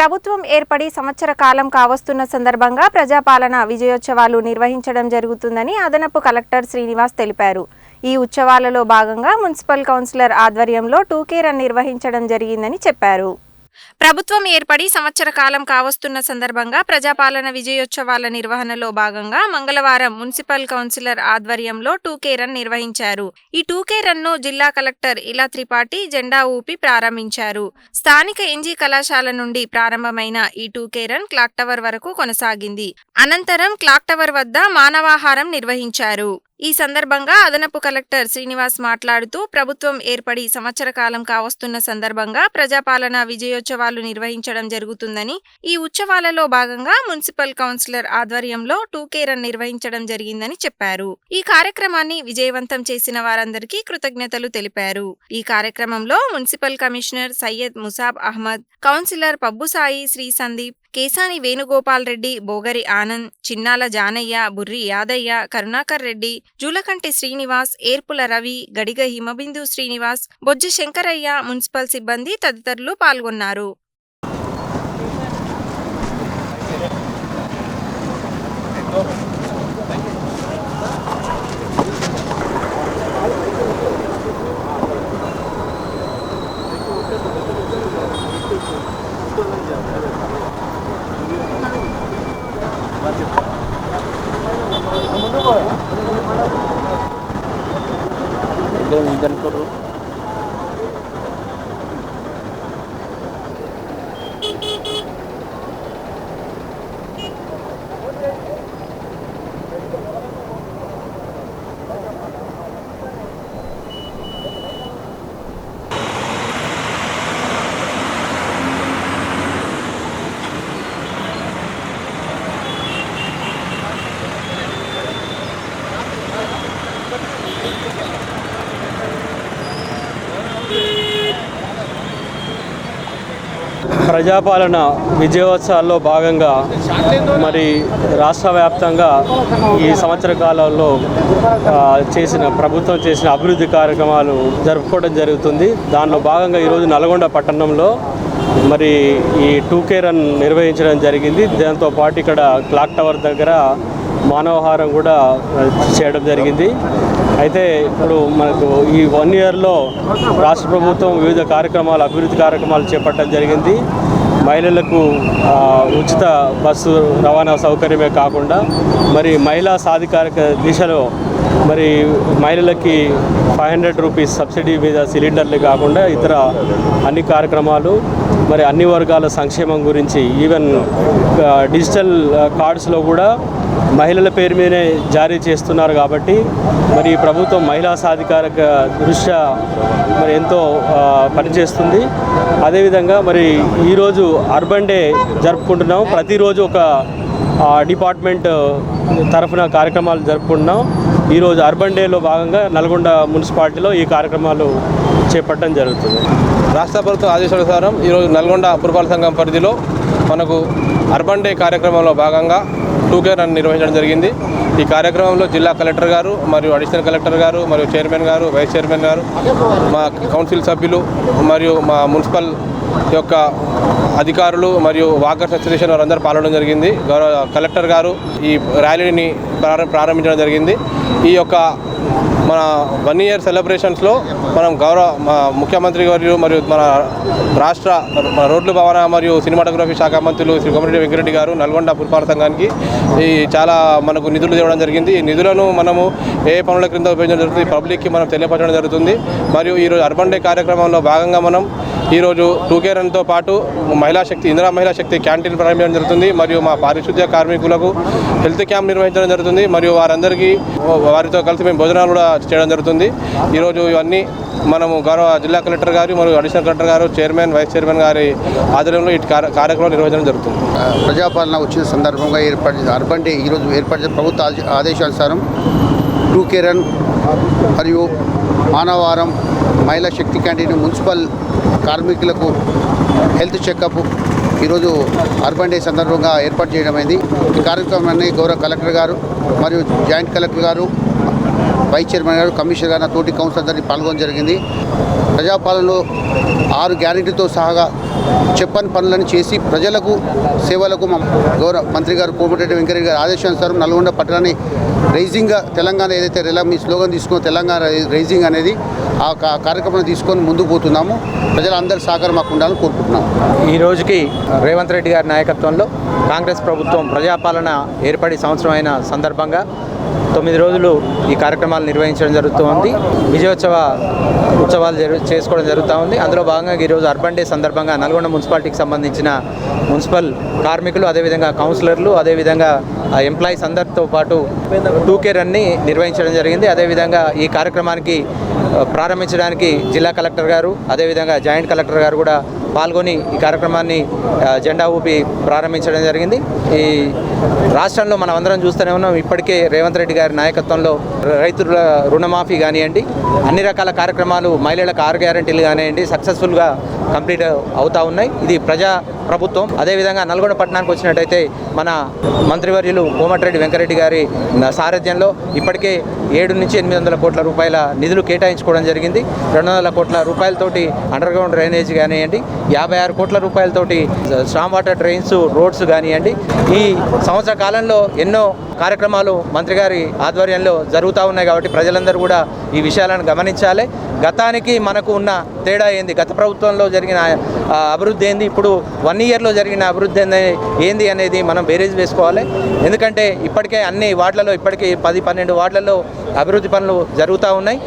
ప్రభుత్వం ఏర్పడి సంవత్సర కాలం కావస్తున్న సందర్భంగా ప్రజాపాలన విజయోత్సవాలు నిర్వహించడం జరుగుతుందని అదనపు కలెక్టర్ శ్రీనివాస్ తెలిపారు. ఈ ఉత్సవాలలో భాగంగా మున్సిపల్ కౌన్సిలర్ ఆధ్వర్యంలో టూకే రన్ నిర్వహించడం జరిగిందని చెప్పారు. ప్రభుత్వం ఏర్పడి సంవత్సర కాలం కావస్తున్న సందర్భంగా ప్రజాపాలన విజయోత్సవాల నిర్వహణలో భాగంగా మంగళవారం మున్సిపల్ కౌన్సిలర్ ఆధ్వర్యంలో టూకే రన్ నిర్వహించారు. ఈ టూకే రన్ను జిల్లా కలెక్టర్ ఇలా త్రిపాఠి జెండా ఊపి ప్రారంభించారు. స్థానిక ఎన్జీ కళాశాల నుండి ప్రారంభమైన ఈ టూకే రన్ క్లాక్ టవర్ వరకు కొనసాగింది. అనంతరం క్లాక్ టవర్ వద్ద మానవాహారం నిర్వహించారు. ఈ సందర్భంగా అదనపు కలెక్టర్ శ్రీనివాస్ మాట్లాడుతూ ప్రభుత్వం ఏర్పడి సంవత్సర కాలం కావస్తున్న సందర్భంగా ప్రజాపాలన విజయోత్సవాలు నిర్వహించడం జరుగుతుందని ఈ ఉత్సవాలలో భాగంగా మున్సిపల్ కౌన్సిలర్ ఆధ్వర్యంలో టూకే రన్ నిర్వహించడం జరిగిందని చెప్పారు. ఈ కార్యక్రమాన్ని విజయవంతం చేసిన వారందరికీ కృతజ్ఞతలు తెలిపారు. ఈ కార్యక్రమంలో municipal commissioner Syed Musab Ahmed councillor Pabbusai Shri Sandeep Kesani Venugopal Reddy Bogari Anand Chinnala Janaiah Burri Yadaiah Karunakar Reddy Julakanti Srinivas Erpula Ravi Gadiga Himabindu Srinivas Bojja Shankaraiah municipal సిబ్బంది తదితరులు పాల్గొన్నారు. Ganun, ganun ko rin. ప్రజాపాలన విజయోత్సవాల్లో భాగంగా మరి రాష్ట్ర వ్యాప్తంగా ఈ సంవత్సర కాలంలో చేసిన ప్రభుత్వం చేసిన అభివృద్ధి కార్యక్రమాలు జరుపుకోవడం జరుగుతుంది. దానిలో భాగంగా ఈరోజు నల్గొండ పట్టణంలో మరి ఈ టూకే రన్ నిర్వహించడం జరిగింది. దాంతో పాటు ఇక్కడ క్లాక్ టవర్ దగ్గర మానవహారం కూడా చేయడం జరిగింది. అయితే ఇప్పుడు మనకు ఈ వన్ ఇయర్లో రాష్ట్ర ప్రభుత్వం వివిధ కార్యక్రమాలు అభివృద్ధి కార్యక్రమాలు చేపట్టడం జరిగింది. మహిళలకు ఉచిత బస్సు రవాణా సౌకర్యమే కాకుండా మరి మహిళా సాధికారిక దిశలో మరి మహిళలకి ఫైవ్ హండ్రెడ్ రూపీస్ సబ్సిడీ మీద సిలిండర్లు కాకుండా ఇతర అన్ని కార్యక్రమాలు మరి అన్ని వర్గాల సంక్షేమం గురించి ఈవెన్ డిజిటల్ కార్డ్స్లో కూడా మహిళల పేరు మీదనే జారీ చేస్తున్నారు కాబట్టి మరి ప్రభుత్వం మహిళా సాధికారిక దృష్ట్యా మరి ఎంతో పనిచేస్తుంది. అదేవిధంగా మరి ఈరోజు అర్బన్ డే జరుపుకుంటున్నాం. ప్రతిరోజు ఒక డిపార్ట్మెంట్ తరఫున కార్యక్రమాలు జరుపుకుంటున్నాం. ఈరోజు అర్బన్ డేలో భాగంగా నల్గొండ మున్సిపాలిటీలో ఈ కార్యక్రమాలు చేపట్టడం జరుగుతుంది. రాష్ట్ర ప్రభుత్వం ఆదేశానుసారం ఈరోజు నల్గొండ పురపాలక సంఘం పరిధిలో మనకు అర్బన్ డే కార్యక్రమంలో భాగంగా టూకే రన్ నిర్వహించడం జరిగింది. ఈ కార్యక్రమంలో జిల్లా కలెక్టర్ గారు మరియు అడిషనల్ కలెక్టర్ గారు మరియు చైర్మన్ గారు వైస్ చైర్మన్ గారు మా కౌన్సిల్ సభ్యులు మరియు మా మున్సిపల్ యొక్క అధికారులు మరియు వాకర్స్ అసోసియేషన్ వారందరూ పాల్గొనడం జరిగింది. గౌరవ కలెక్టర్ గారు ఈ ర్యాలీని ప్రారంభించడం జరిగింది. ఈ యొక్క మన వన్ ఇయర్ సెలబ్రేషన్స్లో మనం గౌరవ మా ముఖ్యమంత్రి గారు మరియు మన రాష్ట్ర రోడ్లు భవన మరియు సినిమాటోగ్రఫీ శాఖ మంత్రులు శ్రీ కొమరెడ్డి వెంకరెడ్డి గారు నల్గొండ పురపాలక సంఘానికి ఈ చాలా మనకు నిధులు ఇవ్వడం జరిగింది. ఈ నిధులను మనము ఏ పనుల క్రింద ఉపయోగించడం జరుగుతుంది పబ్లిక్కి మనం తెలియపరచడం జరుగుతుంది. మరియు ఈరోజు అర్బన్ డే కార్యక్రమంలో భాగంగా మనం ఈరోజు టూకే రన్తో పాటు మహిళా శక్తి ఇందిరా మహిళా శక్తి క్యాంటీన్ ప్రారంభించడం జరుగుతుంది. మరియు మా పారిశుద్ధ్య కార్మికులకు హెల్త్ క్యాంప్ నిర్వహించడం జరుగుతుంది. మరియు వారందరికీ వారితో కలిసి మేము భోజనాలు కూడా చేయడం జరుగుతుంది. ఈరోజు ఇవన్నీ మనము గౌరవ జిల్లా కలెక్టర్ గారు మరియు అడిషనల్ కలెక్టర్ గారు చైర్మన్ వైస్ చైర్మన్ గారి ఆధ్వర్యంలో ఈ కార్యక్రమం నిర్వహించడం జరుగుతుంది. ప్రజాపాలన వచ్చిన సందర్భంగా ఏర్పడి అర్బన్ డే ఈరోజు ఏర్పడిన ప్రభుత్వ ఆదేశానుసారం టూ కేరన్ మరియు మానవారం మహిళా శక్తి క్యాంటీన్ మున్సిపల్ కార్మికులకు హెల్త్ చెకప్ ఈరోజు అర్బన్ డే సందర్భంగా ఏర్పాటు చేయడమైంది. ఈ కార్యక్రమాన్ని గౌరవ కలెక్టర్ గారు మరియు జాయింట్ కలెక్టర్ గారు వైస్ చైర్మన్ గారు కమిషనర్ గారు తోటి కౌన్సిలర్ అందరినీ పాల్గొనడం జరిగింది. ప్రజాపాలనలో ఆరు గ్యారెంటీతో సహా చెప్పని పనులను చేసి ప్రజలకు సేవలకు మా గౌరవ మంత్రి గారు కోమటిరెడ్డి వెంకరెడ్డి గారు ఆదేశానుసారం నల్గొండ పట్టణాన్ని రైజింగ్గా తెలంగాణ ఏదైతే రిలా మీ స్లోగన్ తీసుకున్న తెలంగాణ రైజింగ్ అనేది ఆ కా- కార్యక్రమం తీసుకొని ముందుకు పోతున్నాము. ప్రజలందరి సహకారం మాకు ఉండాలని కోరుకుంటున్నాము ఈ రోజుకి రేవంత్ రెడ్డి గారి నాయకత్వంలో కాంగ్రెస్ ప్రభుత్వం ప్రజాపాలన ఏర్పడి సంవత్సరం అయిన సందర్భంగా తొమ్మిది రోజులు ఈ కార్యక్రమాలు నిర్వహించడం జరుగుతుంది విజయోత్సవ ఉత్సవాలు జరు చేసుకోవడం జరుగుతూ ఉంది. అందులో భాగంగా ఈరోజు అర్బన్ డే సందర్భంగా నల్గొండ మున్సిపాలిటీకి సంబంధించిన మున్సిపల్ కార్మికులు అదేవిధంగా కౌన్సిలర్లు అదేవిధంగా ఎంప్లాయీస్ అందరితో పాటు టూ కే రన్ని నిర్వహించడం జరిగింది. అదేవిధంగా ఈ కార్యక్రమానికి ప్రారంభించడానికి జిల్లా కలెక్టర్ గారు అదేవిధంగా జాయింట్ కలెక్టర్ గారు కూడా పాల్గొని ఈ కార్యక్రమాన్ని జెండా ఊపి ప్రారంభించడం జరిగింది. ఈ రాష్ట్రంలో మనం అందరం చూస్తూనే ఉన్నాం ఇప్పటికే రేవంత్ రెడ్డి గారి నాయకత్వంలో రైతుల రుణమాఫీ కానివ్వండి అన్ని రకాల కార్యక్రమాలు మహిళలకు ఆరు గ్యారంటీలు కానివ్వండి సక్సెస్ఫుల్గా కంప్లీట్ అవుతూ ఉన్నాయి. ఇది ప్రజా ప్రభుత్వం. అదేవిధంగా నల్గొండ పట్టణానికి వచ్చినట్టయితే మన మంత్రివర్యులు కోమటిరెడ్డి వెంకరెడ్డి గారి సారథ్యంలో ఇప్పటికే ఏడు నుంచి ఎనిమిది వందల కోట్ల రూపాయల నిధులు కేటాయించుకోవడం జరిగింది. రెండు వందల కోట్ల రూపాయలతోటి అండర్ గ్రౌండ్ డ్రైనేజ్ కానివ్వండి యాభై ఆరు కోట్ల రూపాయలతోటి స్ట్రామ్ వాటర్ డ్రైన్స్ రోడ్స్ కానివ్వండి ఈ సంవత్సర కాలంలో ఎన్నో కార్యక్రమాలు మంత్రి గారి ఆధ్వర్యంలో జరుగుతూ ఉన్నాయి కాబట్టి ప్రజలందరూ కూడా ఈ విషయాలను గమనించాలి. గతానికి మనకు ఉన్న తేడా ఏంది? గత ప్రభుత్వంలో జరిగిన అభివృద్ధి ఏంది? ఇప్పుడు వన్ ఇయర్లో జరిగిన అభివృద్ధి ఏంది- ఏంది అనేది మనం బేరేజ్ వేసుకోవాలి. ఎందుకంటే ఇప్పటికే అన్ని వార్డులలో ఇప్పటికే పది పన్నెండు వార్డులలో అభివృద్ధి పనులు జరుగుతూ ఉన్నాయి.